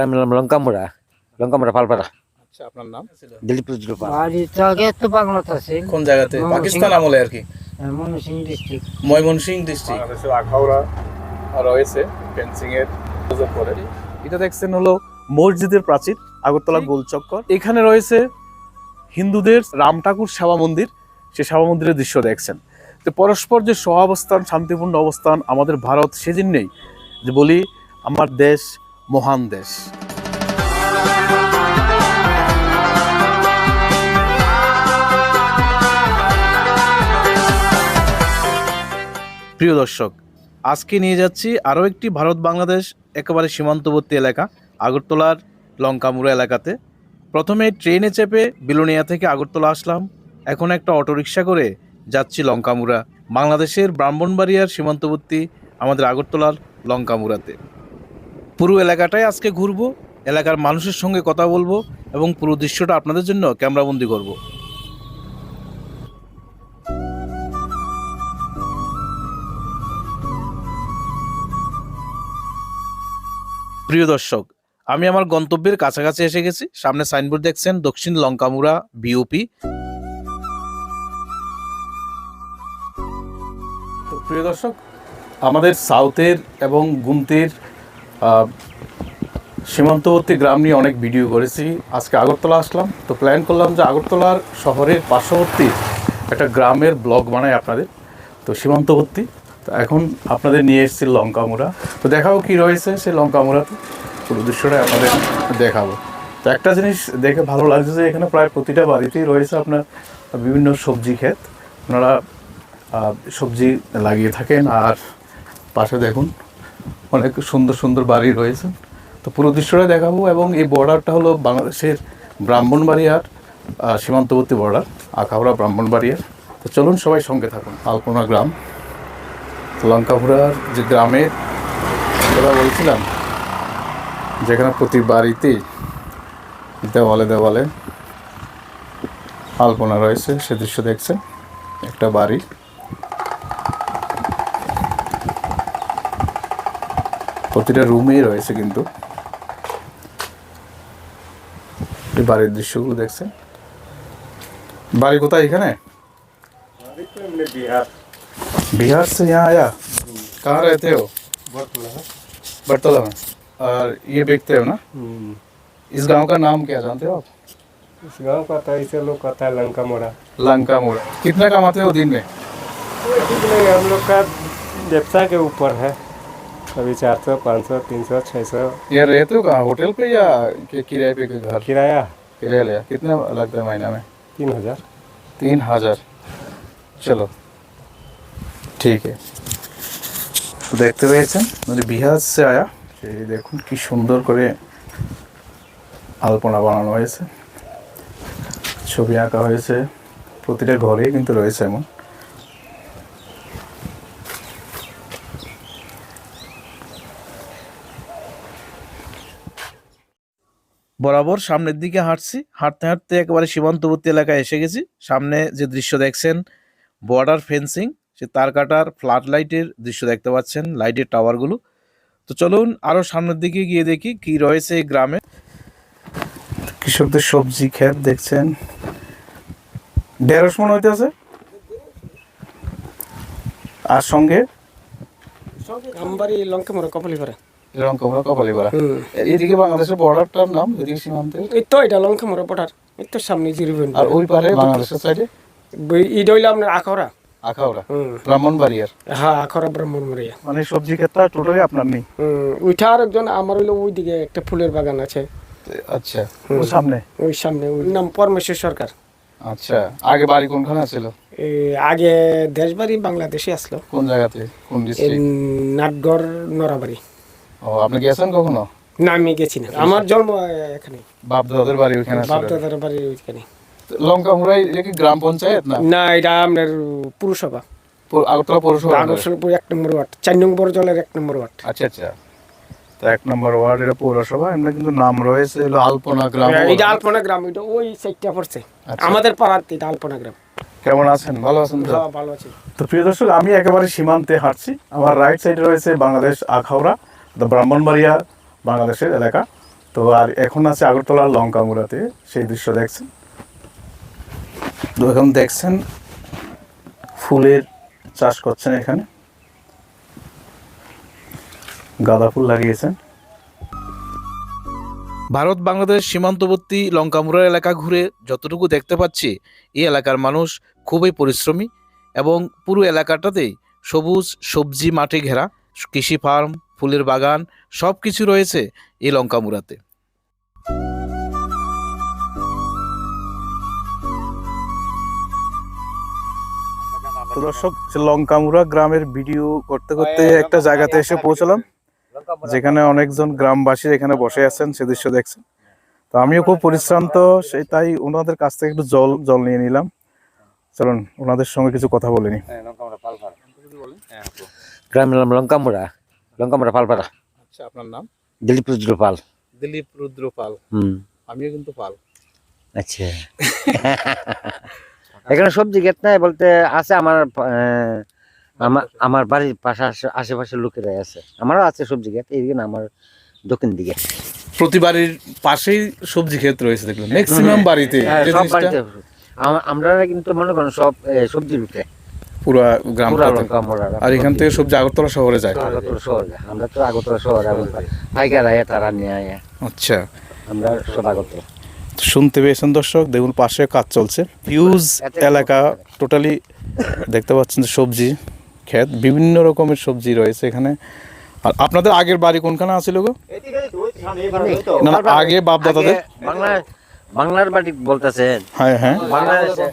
গ্রামের নাম লঙ্কামুড়া লঙ্কামুড়া পালপাড়া। আচ্ছা আপনার নাম? দিলীপ রুদ্রপাল বাড়ি তো আগে তো বাংলাতে আছে। কোন জায়গাতে? পাকিস্তান আমলে আর কি? ময়মনসিং ডিস্ট্রিক্ট ময়মনসিং ডিস্ট্রিক্ট আখাউড়া রয়েছে ফেন্সিং এর পরে এটা দেখছেন হলো মসজিদের প্রাচীর আগরতলা গোল চক্কর এখানে রয়েছে হিন্দুদের রাম ঠাকুর সেবা মন্দির। সে সেবা মন্দিরের দৃশ্য দেখছেন। তো পরস্পর যে সহাবস্থান শান্তিপূর্ণ অবস্থান আমাদের ভারত সেদিন নেই। যে বলি আমার দেশ মহান দেশ। প্রিয় দর্শক, আজকে নিয়ে যাচ্ছি আরও একটি ভারত বাংলাদেশ একেবারে সীমান্তবর্তী এলাকা, আগরতলার লঙ্কামুড়া এলাকাতে। প্রথমে ট্রেনে চেপে বিলোনিয়া থেকে আগরতলা আসলাম। এখন একটা অটোরিকশা করে যাচ্ছি লঙ্কামুড়া, বাংলাদেশের ব্রাহ্মণবাড়িয়ার সীমান্তবর্তী আমাদের আগরতলার লঙ্কামুড়াতে। পুরো এলাকাটাই আজকে ঘুরবো, এলাকার মানুষের সঙ্গে কথা বলব এবং পুরো দৃশ্যটা আপনাদের জন্য ক্যামেরাবন্দি করব। প্রিয় দর্শক, আমি আমার গন্তব্যের কাছাকাছি এসে গেছি। সামনে সাইনবোর্ড দেখছেন, দক্ষিণ লঙ্কামুড়া বিওপি প্রিয় দর্শক, আমাদের সাউথের এবং গুমতির সীমান্তবর্তী গ্রাম নিয়ে অনেক ভিডিও করেছি। আজকে আগরতলা আসলাম, তো প্ল্যান করলাম যে আগরতলার শহরের পার্শ্ববর্তী একটা গ্রামের ব্লগ বানাই আপনাদের। তো সীমান্তবর্তী, তো এখন আপনাদের নিয়ে এসেছি লঙ্কামুড়া। তো দেখাবো কি রয়েছে সেই লঙ্কামুড়াতে, পুরো দৃশ্যটা আপনাদের দেখাবো। তো একটা জিনিস দেখে ভালো লাগছে যে এখানে প্রায় প্রতিটা বাড়িতেই রয়েছে আপনার বিভিন্ন সবজি ক্ষেত। আপনারা সবজি লাগিয়ে থাকেন। আর পাশে দেখুন অনেক সুন্দর সুন্দর বাড়ি রয়েছে। তো পুরো দৃশ্যটা দেখাবো এবং এই বর্ডারটা হলো বাংলাদেশের ব্রাহ্মণবাড়িয়ার সীমান্তবর্তী বর্ডার, আখাউড়া ব্রাহ্মণবাড়িয়ার। তো চলুন সবাই সঙ্গে থাকুন। আলপনা গ্রাম, লঙ্কাপুরার যে গ্রামের কথা বলছিলাম, যেখানে প্রতি বাড়িতেই দেওয়ালে দেওয়ালে আলপনা রয়েছে, সে দৃশ্য দেখছেন। একটা বাড়ি। প্রতিটা রুমেই রয়েছে কিন্তু এই বাড়ির দৃশ্যগুলো দেখছেন বাড়ি কোথায় এখানে बिहार बिहार से यहाँ आया कहाँ रहते हो बटतला में और ये बेचते हो ना इस गांव का नाम क्या जानते हो आप इस गांव का तो ऐसे लोग कहता है लंका मोड़ा लंका मोड़ा कितना कमाते हो दिन में ठीक नहीं हम लोग का व्यवसाय के ऊपर है कभी चार सौ पाँच सौ तीन सौ छः सौ ये रहते हो कहाँ होटल पे या कि- किराए पे कोई घर किराया किराया लिया कितना लगता है महीना में तीन हजार तीन हजार चलो ঠিক আছে তো দেখতে পেয়েছেন মানে বিহার সে আয়া এই দেখুন কি সুন্দর করে আলপনা বানানো হয়েছে ছবি আঁকা হয়েছে প্রতিটা ঘরেই কিন্তু রয়েছে এমন বরাবর সামনের দিকে হাঁটছি। হাঁটতে হাঁটতে একেবারে সীমান্তবর্তী এলাকায় এসে গেছি। সামনে যে দৃশ্য দেখছেন বর্ডার ফেন্সিং সে তার কাটার ফ্লাড লাইটের দৃশ্য দেখতে পাচ্ছেন লাইটের টাওয়ারগুলো তো চলুন আরও সামনের দিকে গিয়ে দেখি কি রয়েছে এই গ্রামে। কৃষকদের সবজি ক্ষেত দেখছেন। ঢেঁড়স মনে হইতেছে। আর সঙ্গে? লঙ্কা মোড়া কপালি করে এরকম কমলা এদিকে বাংলাদেশের বর্ডারটার নাম এদিকে সীমান্তের। এই তো এটা লঙ্কা মোড়া এই তো সামনে জিরোবেন। আর ওই পারে বাংলাদেশের সাইডে এটা হইলে আপনার আখড়া আখাউড়া। ব্রাহ্মণবাড়িয়ার। হ্যাঁ ব্রাহ্মণবাড়িয়া। মানে সবজি ক্ষেতটা টোটালি আপনার নেই। ওইটা আর একজন আমার হইল ওইদিকে একটা ফুলের বাগান আছে। আচ্ছা। সামনে? ওই সামনে ওই নাম পরমেশ্বর সরকার। আচ্ছা। আগে বাড়ি কোনখানে ছিল আগে দেশবাড়ি বাংলাদেশে আসলো। কোন জায়গাতে? কোন ডিস্ট্রিক্ট নাটগড় নরাবাড়ি ও আপনি গেছেন কখনো? না আমি গেছি না। আমার জন্ম এখানে। বাপ দাদাদের বাড়ি ওখানে ছিল বাপদাদার বাড়ি ওইখানে। লঙ্কা মুড়াই এটা কি গ্রাম পঞ্চায়েত না? না এটা আপনার পুরসভা। আগরতলা পৌরসভা আগরসনপুর এক নম্বর ওয়ার্ড চার নম্বর জলের এক নম্বর ওয়ার্ড। আচ্ছা আচ্ছা। তো এক নম্বর ওয়ার্ড এটা পৌরসভা এমনি কিন্তু নাম রয়েছে হলো আলপনা গ্রাম এটা আলপনা গ্রাম এটা ওই সাইডটা পড়ছে। আচ্ছা। আমাদের পাড়ার এটা আলপনা গ্রাম। কেমন আছেন? ভালো আছেন তো? হ্যাঁ, ভালো আছে। তো প্রিয় দর্শক আমি একেবারে সীমান্তে হাঁটছি। আমার রাইট সাইডে রয়েছে বাংলাদেশ আখাউড়া। ব্রাহ্মণবাড়িয়া বাংলাদেশের এলাকা। তো আর এখন আছে আগরতলার লঙ্কামুড়াতে, সেই দৃশ্য দেখছেন। এখন দেখছেন, ফুলের চাষ করছেন এখানে। গাঁদা ফুল লাগিয়েছেন। ভারত, বাংলাদেশ সীমান্তবর্তী লঙ্কামুড়া এলাকা ঘুরে যতটুকু দেখতে পাচ্ছি, এই এলাকার মানুষ খুবই পরিশ্রমী এবং পুরো এলাকাটাতেই সবুজ সবজি মাঠে ঘেরা কৃষি ফার্ম ফুলের বাগান সব কিছু রয়েছে এই লঙ্কামুড়াতে। তো দর্শক যে লঙ্কামুড়া গ্রামের ভিডিও করতে করতে একটা জায়গাতে এসে পৌঁছলাম যেখানে অনেকজন গ্রামবাসী এখানে বসে আছেন সে দৃশ্য দেখছেন। তো আমিও খুব পরিশ্রান্ত সেই তাই ওনাদের কাছ থেকে একটু জল জল নিয়ে নিলাম। চলুন ওনাদের সঙ্গে কিছু কথা বলিনি গ্রামের নাম লঙ্কামুড়া। পালপাড়া আচ্ছা আপনার নাম? দিলীপ রুদ্র পাল দিলীপ রুদ্র পাল হুম। আমিও কিন্তু পাল। আচ্ছা। এখানে সবজি গেট নাই বলতে আছে আমার আমার আমার বাড়ির পাশে আশে- আশেপাশের লোকেরাই আছে। আমারও আছে সবজি গেট এইদিকে না আমার দক্ষিণ দিকে। প্রতি বাড়ির পাশেই সবজি ক্ষেত রয়েছে দেখলাম ম্যাক্সিমাম বাড়িতে হ্যাঁ, সব বাড়িতে। আমরা কিন্তু মনে করেন সব সবজি লুটে পুরা লঙ্কামুড়া আর এখান থেকে সবজি আগরতলা শহরে যায়। আগরতলা শহরে আমরা তো আগরতলা শহরে পাইকার তারা নিয়ে আয়া। আচ্ছা। আমরা সব আগরতলা। শুনতে পেয়েছেন দর্শক দেখুন পাশে কাজ চলছে। হিউজ এলাকা টোটালি দেখতে পাচ্ছেন যে সবজি ক্ষেত বিভিন্ন রকমের সবজি রয়েছে এখানে। আর আপনাদের আগের বাড়ি কোনখানে আছিল গো? না আগে বাপ দাদাদের বাংলার বাড়ি বলতেছেন। হ্যাঁ হ্যাঁ। বাংলাদেশে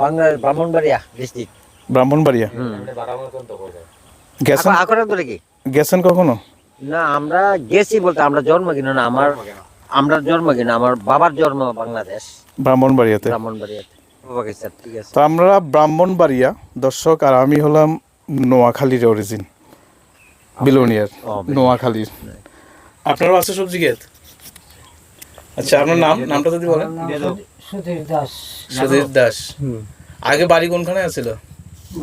বাংলার ব্রাহ্মণবাড়িয়া ডিস্ট্রিক্ট ব্রাহ্মণবাড়িয়া? গেছেন? কি? গেছেন কখনো? না আমরা গেছি বলতে আমরা জন্ম কিনা না আমার আমরা জন্ম কিনা আমার বাবার জন্ম বাংলাদেশ। ব্রাহ্মণবাড়িয়াতে। ব্রাহ্মণবাড়িয়াতে। পাকিস্তান ঠিক আছে। তো আমরা ব্রাহ্মণবাড়িয়া দর্শক আর আমি হলাম নোয়াখালীর অরিজিন বিলোনিয়ার নোয়াখালীর। আপনারও আছে সবজি ক্ষেত? আচ্ছা আপনার নাম নামটা যদি বলেন। সুধীর দাস। সুধীর দাস। আগে বাড়ি কোনখানে আছিল?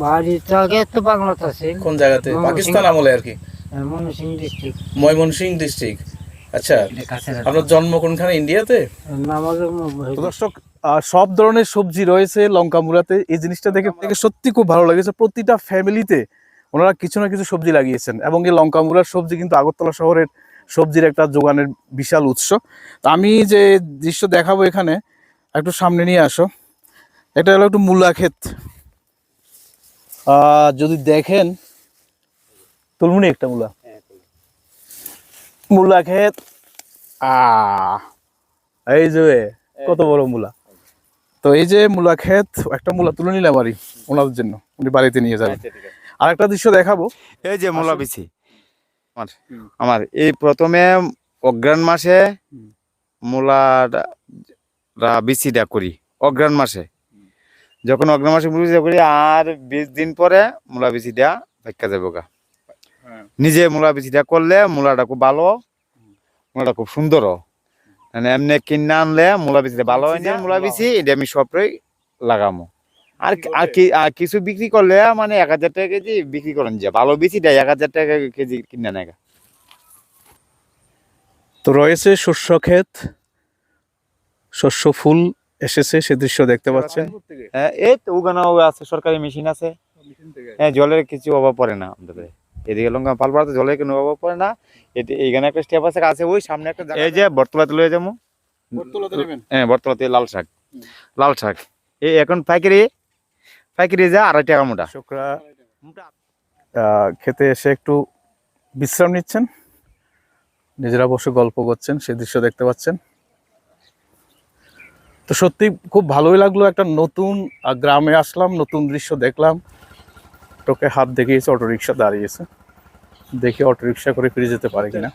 বাড়ি তো আগে তো বাংলাতে আছে। কোন জায়গাতে? পাকিস্তান আমলে আর কি? ময়মনসিং ডিস্ট্রিক্ট ডিস্ট্রিক্ট আচ্ছা আপনার জন্ম কোনখানে? ইন্ডিয়াতে? আমাদের তো দর্শক সব ধরনের সবজি রয়েছে লঙ্কা মুড়াতে এই জিনিসটা দেখে দেখে সত্যি খুব ভালো লেগেছে। প্রতিটা ফ্যামিলিতে ওনারা কিছু না কিছু সবজি লাগিয়েছেন। এবং এই লঙ্কা মুড়ার সবজি কিন্তু আগরতলা শহরের সবজির একটা যোগানের বিশাল উৎস। তো আমি যে দৃশ্য দেখাবো এখানে একটু সামনে নিয়ে আসো। এটা হলো একটু মূলা ক্ষেত যদি দেখেন তুলমুনি একটা মূলা। মূলা ক্ষেত আ এই যে কত বড় মূলা। তো এই যে মূলা ক্ষেত একটা মূলা তুলে নিলাম বাড়ি ওনাদের জন্য উনি বাড়িতে নিয়ে যাবেন আর একটা দৃশ্য দেখাবো। এই যে মূলা বিচি আমার আমার এই প্রথমে অগ্রাণ মাসে মূলাটা বিচিটা করি অগ্রাণ মাসে। যখন অগ্রাণ মাসে বিচিটা করি আর বিশ দিন পরে মূলা বিচিটা ভাক্কা যাব গা। নিজে মূলা বিচিটা করলে মূলাটা খুব ভালো মূলাটা খুব সুন্দর মানে এমনি কিনে আনলে মূলা বিচিটা ভালো হয় না মূলা বিচি এটা আমি সবটাই লাগামো। আর আর কি আর কিছু বিক্রি করলে মানে এক হাজার টাকা কেজি বিক্রি করেন যে ভালো বেশি দেয় এক হাজার টাকা কেজি কিনে নেয় তো রয়েছে শস্য ক্ষেত শস্য ফুল এসেছে সে দৃশ্য দেখতে পাচ্ছেন। হ্যাঁ এই তো ওখানে আছে সরকারি মেশিন আছে। হ্যাঁ জলের কিছু অভাব পড়ে না আমাদের এদিকে লঙ্কা পালপাড়াতে জলের কোনো অভাব পড়ে না। এটি এইখানে একটা স্টেপ আছে আছে ওই সামনে একটা এই যে বটতলাতে লয়ে যাব। হ্যাঁ বর্তলাতে লাল শাক। লাল শাক। এই এখন পাইকারি পাইকারি যা আড়াই টাকা মোটা। আহ, খেতে এসে একটু বিশ্রাম নিচ্ছেন। নিজেরা বসে গল্প করছেন সে দৃশ্য দেখতে পাচ্ছেন। তো সত্যি খুব ভালোই লাগল একটা নতুন গ্রামে আসলাম, নতুন দৃশ্য দেখলাম। তোকে হাত দেখিয়েছে অটো রিক্সা দাঁড়িয়েছে। দেখি অটো রিক্সা করে ফিরে যেতে পারে কিনা।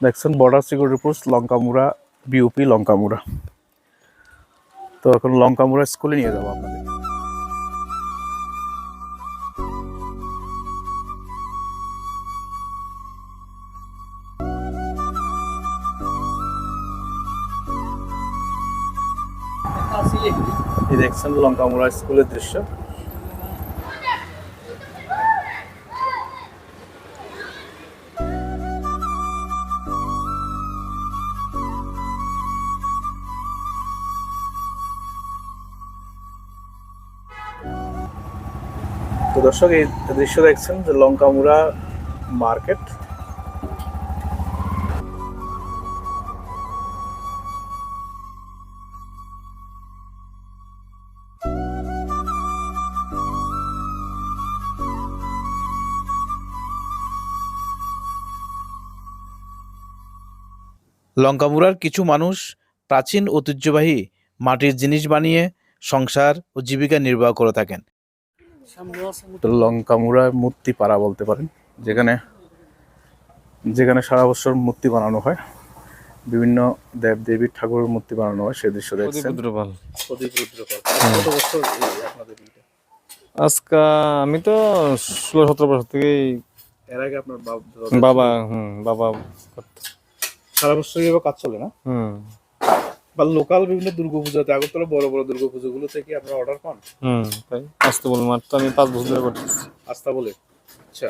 দেখছেন border security post Lankamura BOP Lankamura. তো এখন লঙ্কামুড়া স্কুলে নিয়ে যাব আপনাদের। এই দেখছেন লঙ্কামুড়া স্কুলের দৃশ্য। তো দর্শক এই দৃশ্য দেখছেন যে লঙ্কামুড়া মার্কেট। লঙ্কামুড়ার কিছু মানুষ প্রাচীন ঐতিহ্যবাহী মাটির জিনিস বানিয়ে সংসার ও জীবিকা নির্বাহ করে থাকেন। তো লঙ্কামুড়া মূর্তি পাড়া বলতে পারেন যেখানে যেখানে সারা বছর মূর্তি বানানো হয়। বিভিন্ন দেব দেবীর ঠাকুরের মূর্তি বানানো হয় সে দৃশ্য দেখছেন? আজকে আমি তো ষোলো সতেরো বছর থেকেই এর আগে আপনার বাব- বাবা হুম বাবা করতো। সারা বছর এভাবে কাজ চলে না। বা লোকাল বিভিন্ন দুর্গাপূজাতে আগরতলা বড় বড় দুর্গাপুজোগুলো থেকে আপনারা অর্ডার পান? হুম তাই। আসতে বললাম আর তো আমি পাঁচ বছর ধরে করতেছি আস্থা বলে? আচ্ছা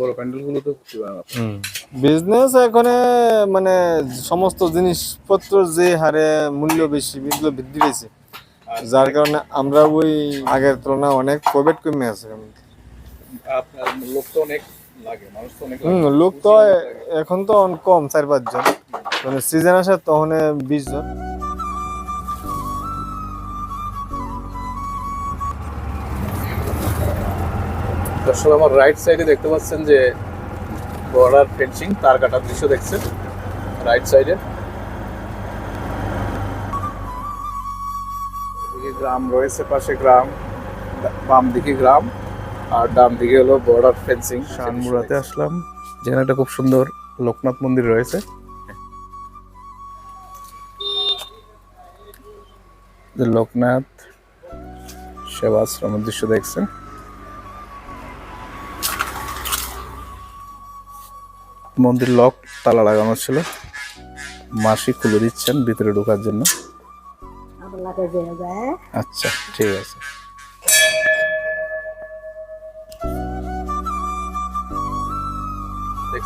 বড় প্যান্ডেলগুলো তো বিজনেস এখানে মানে সমস্ত জিনিসপত্র যে হারে মূল্য বেশি এগুলো বৃদ্ধি পেয়েছে। যার কারণে আমরা ওই আগের তুলনায় অনেক প্রফিট কমে আছে। আপনার লোক তো অনেক হুম লোক তো এখন তো কম চার পাঁচজন মানে সিজন আসে তখন বিশ জন। দর্শক আমার রাইট সাইডে দেখতে পাচ্ছেন যে বর্ডার ফেন্সিং তার কাটার দৃশ্য দেখছেন। রাইট সাইডে গ্রাম রয়েছে পাশে গ্রাম বাম দিকে গ্রাম। আর ডান দিকে হলো বর্ডার ফেন্সিং শানমুড়াতে আসলাম যেখানে একটা খুব সুন্দর লোকনাথ মন্দির রয়েছে। যে লোকনাথ সেবাশ্রমের দৃশ্য দেখছেন। মন্দির লক তালা লাগানো ছিল। মাসি খুলে দিচ্ছেন ভিতরে ঢোকার জন্য। আচ্ছা ঠিক আছে।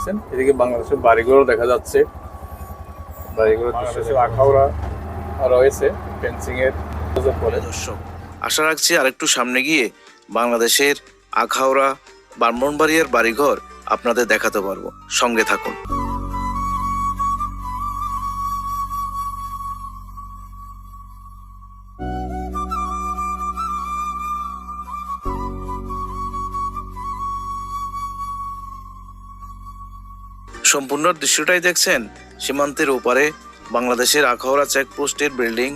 দেখছেন? এদিকে বাংলাদেশের বাড়িঘরও দেখা যাচ্ছে। বাড়িঘর আখাউড়া রয়েছে ফেন্সিং এর বলে দর্শক আশা রাখছি আরেকটু সামনে গিয়ে বাংলাদেশের আখাউড়া ব্রাহ্মণবাড়িয়ার বাড়িঘর আপনাদের দেখাতে পারব। সঙ্গে থাকুন। সম্পূর্ণ দৃশ্যটাই দেখছেন সীমান্তের ওপারে বাংলাদেশের আখাউড়া চেকপোস্টের বিল্ডিং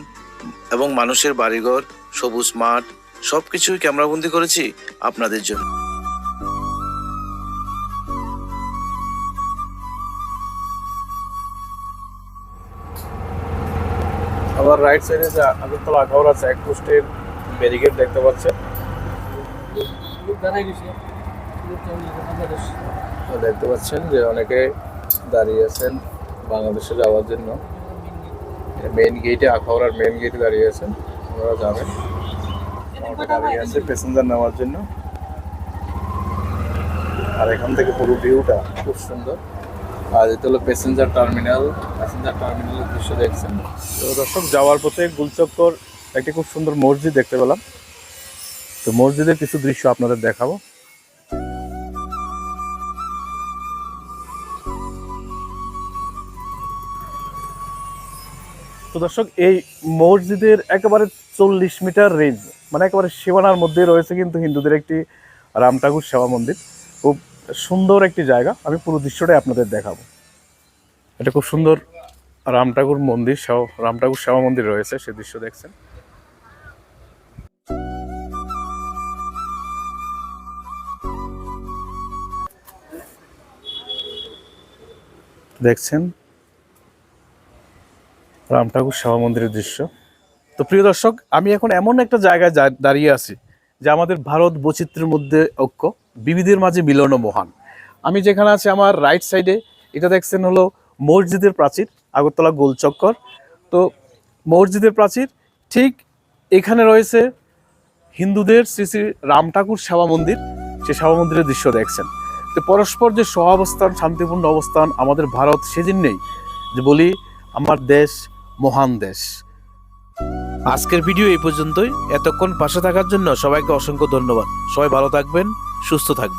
এবং মানুষের বাড়িঘর, সবুজ মাঠ, সবকিছুই ক্যামেরাবন্দি করেছি আপনাদের জন্য। আবার রাইট সাইডে যে আগরতলা আখাউড়া চেকপোস্টের ব্যারিকেড দেখতে পাচ্ছেন। দেখতে পাচ্ছেন যে অনেকে দাঁড়িয়ে আছেন বাংলাদেশে যাওয়ার জন্য। মেইন গেটে আখাউড়ার মেন গেটে দাঁড়িয়ে আছেন। ওরা যাবেন। দাঁড়িয়ে আছে প্যাসেঞ্জার নেওয়ার জন্য। আর এখান থেকে পুরো ভিউটা খুব সুন্দর। আর এটা হলো প্যাসেঞ্জার টার্মিনাল প্যাসেঞ্জার টার্মিনালের দৃশ্য দেখছেন। তো দর্শক, যাওয়ার পথে গুলচক্কর, একটি খুব সুন্দর মসজিদ দেখতে পেলাম। তো মসজিদের কিছু দৃশ্য আপনাদের দেখাবো। তো দর্শক, এই মসজিদের একেবারে চল্লিশ মিটার রেঞ্জ মানে একেবারে সীমানার মধ্যে রয়েছে কিন্তু হিন্দুদের একটি রাম ঠাকুর সেবা মন্দির। খুব সুন্দর একটি জায়গা, আমি পুরো দৃশ্যটাই আপনাদের দেখাবো। এটা খুব সুন্দর রাম ঠাকুর মন্দির রাম ঠাকুর সেবা মন্দির রয়েছে, সে দৃশ্য দেখছেন। দেখছেন রাম ঠাকুর সেবা মন্দিরের দৃশ্য। তো প্রিয় দর্শক, আমি এখন এমন একটা জায়গায় দাঁড়িয়ে আছি যে আমাদের ভারত বৈচিত্র্যের মধ্যে ঐক্য, বিবিধের মাঝে মিলন মহান। আমি যেখানে আছি আমার রাইট সাইডে এটা দেখছেন হলো মসজিদের প্রাচীর, আগরতলা গোলচক্কর। তো মসজিদের প্রাচীর, ঠিক এখানে রয়েছে হিন্দুদের শ্রী শ্রী রাম ঠাকুর সেবা মন্দির। সে সেবা মন্দিরের দৃশ্য দেখছেন। তো পরস্পর যে সহাবস্থান, শান্তিপূর্ণ অবস্থান আমাদের ভারত সেজন্যেই যে বলি, আমার দেশ মহান দেশ। আজকের ভিডিও এই পর্যন্তই। এতক্ষণ পাশে থাকার জন্য সবাইকে অসংখ্য ধন্যবাদ। সবাই ভালো থাকবেন, সুস্থ থাকবেন।